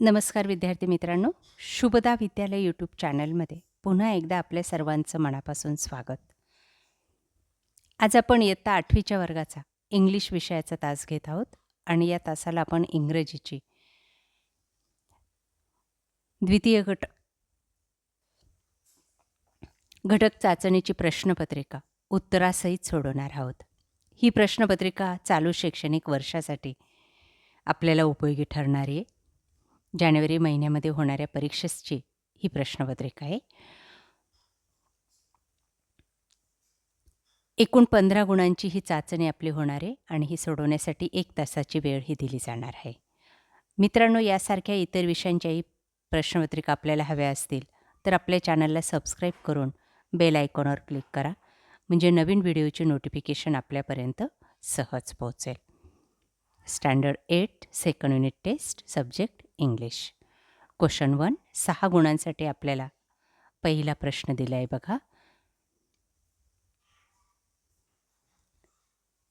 नमस्कार विद्यार्थी मित्रांनो. शुभदा विद्यालय यूट्यूब चॅनलमध्ये पुन्हा एकदा आपल्या सर्वांचं मनापासून स्वागत. आज आपण इयत्ता आठवीच्या वर्गाचा इंग्लिश विषयाचा तास घेत आहोत आणि या तासाला आपण इंग्रजीची द्वितीय गट घटक चाचणीची प्रश्नपत्रिका उत्तरासहित सोडवणार आहोत. ही प्रश्नपत्रिका चालू शैक्षणिक वर्षासाठी आपल्याला उपयोगी ठरणारी आहे. जानेवारी महिन्यामध्ये होणाऱ्या परीक्षेची ही प्रश्नपत्रिका आहे. एकूण पंधरा गुणांची ही चाचणी आपली होणार आहे आणि ही सोडवण्यासाठी एक तासाची वेळ ही दिली जाणार आहे. मित्रांनो यासारख्या इतर विषयांच्याही प्रश्नपत्रिका आपल्याला हव्या असतील तर आपल्या चॅनलला सबस्क्राईब करून बेल आयकॉनवर क्लिक करा. म्हणजे नवीन व्हिडिओचे नोटिफिकेशन आपल्यापर्यंत सहज पोहोचेल. Standard eight second unit test subject English. Question one सहा गुणांसाठी आपल्याला पहिला प्रश्न दिला आहे बघा.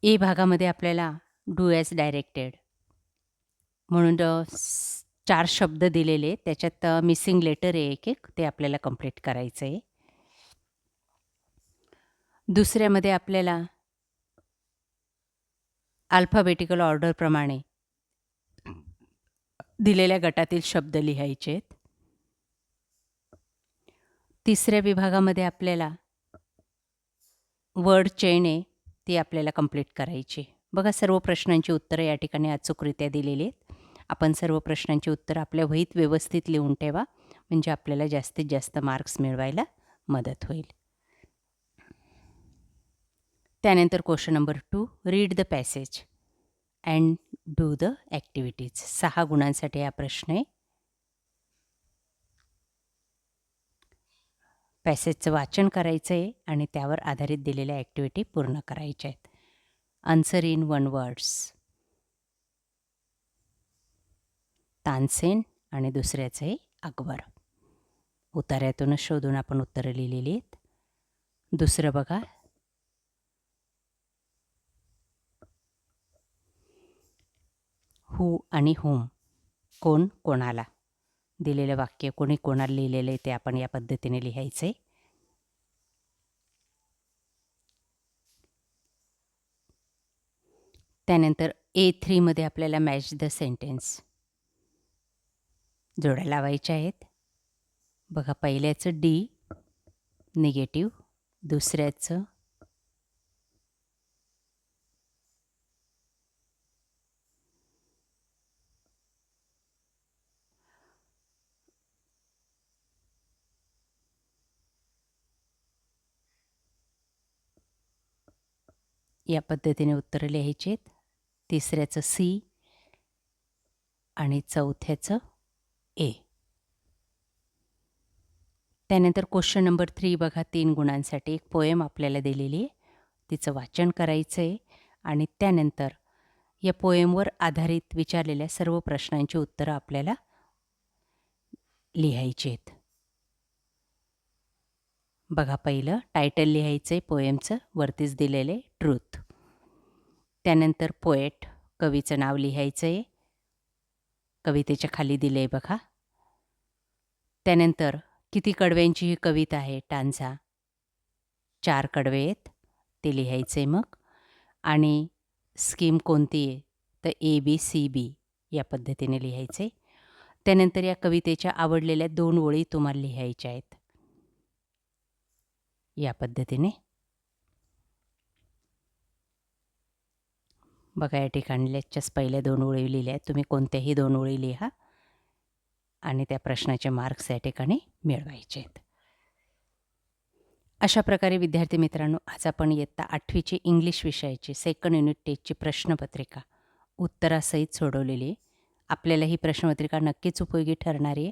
ए भागामध्ये आपल्याला डू एज डायरेक्टेड म्हणून चार शब्द दिलेले त्याच्यात मिसिंग लेटर आहे एक एक ते आपल्याला कंप्लीट करायचं आहे दुसऱ्यामध्ये आपल्याला अल्फाबेटिकल ऑर्डरप्रमाणे दिलेल्या गटातील शब्द लिहायचे आहेत तिसऱ्या विभागामध्ये आपल्याला वर्ड चेन आहे ती आपल्याला कंप्लीट करायची. बघा सर्व प्रश्नांची उत्तरं या ठिकाणी अचूकरित्या दिलेली आहेत. आपण सर्व प्रश्नांची उत्तरं आपल्या वहीत व्यवस्थित लिहून ठेवा म्हणजे आपल्याला जास्तीत जास्त मार्क्स मिळवायला मदत होईल. त्यानंतर question number two read the passage and do the activities सहा गुणांसाठी हा प्रश्न आहे. पॅसेजचं वाचन करायचं आहे आणि त्यावर आधारित दिलेल्या ॲक्टिव्हिटी पूर्ण करायच्या आहेत. Answer in one words Tansen आणि दुसऱ्याचं आहे अकबर. उतार्यातूनच शोधून आपण उत्तरं लिहिलेली आहेत. दुसरं बघा हू आणि हुम. कोण कोणाला? दिलेलं वाक्य कोणी कोणाला लिहिलेलं आहे ते आपण या पद्धतीने लिहायचं आहे त्यानंतर ए थ्रीमध्ये आपल्याला मॅच द सेंटेन्स जोड्या लावायच्या आहेत. बघा पहिल्याचं डी निगेटिव्ह दुसऱ्याचं या पद्धतीने उत्तरं लिहायची आहेत तिसऱ्याचं सी आणि चौथ्याचं ए त्यानंतर क्वेश्चन नंबर थ्री बघा तीन गुणांसाठी एक पोएम आपल्याला दिलेली आहे. तिचं वाचन करायचं आहे आणि त्यानंतर या पोएमवर आधारित विचारलेल्या सर्व प्रश्नांची उत्तरं आपल्याला लिहायची आहेत बघा पहिलं टायटल लिहायचं आहे पोएमचं वरतीच दिलेलं आहे ट्रूथ त्यानंतर पोएट कवीचं नाव लिहायचं आहे कवितेच्या खाली दिलं आहे बघा. त्यानंतर किती कडव्यांची ही कविता आहे टांझा. चार कडवे आहेत ते लिहायचं आहे मग. आणि स्कीम कोणती आहे तर ए बी सी बी या पद्धतीने लिहायचे त्यानंतर या कवितेच्या आवडलेल्या दोन ओळी तुम्हाला लिहायच्या आहेत. या पद्धतीने. बघा या ठिकाणी लेक्चर्स पहिल्या दोन ओळी लिहिल्या आहेत. तुम्ही कोणत्याही दोन ओळी लिहा आणि त्या प्रश्नाचे मार्क्स या ठिकाणी मिळवायचे आहेत. अशा प्रकारे विद्यार्थी मित्रांनो आज आपण इयत्ता आठवीची इंग्लिश विषयाची सेकंड युनिट टेस्टची प्रश्नपत्रिका उत्तरासहित सोडवलेली आहे. आपल्याला ही प्रश्नपत्रिका नक्कीच उपयोगी ठरणारी आहे.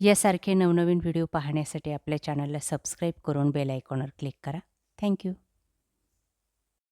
यासारखे नवनवीन व्हिडिओ पाहण्यासाठी आपल्या चॅनलला सबस्क्राईब करून बेल आयकॉनवर क्लिक करा. थँक्यू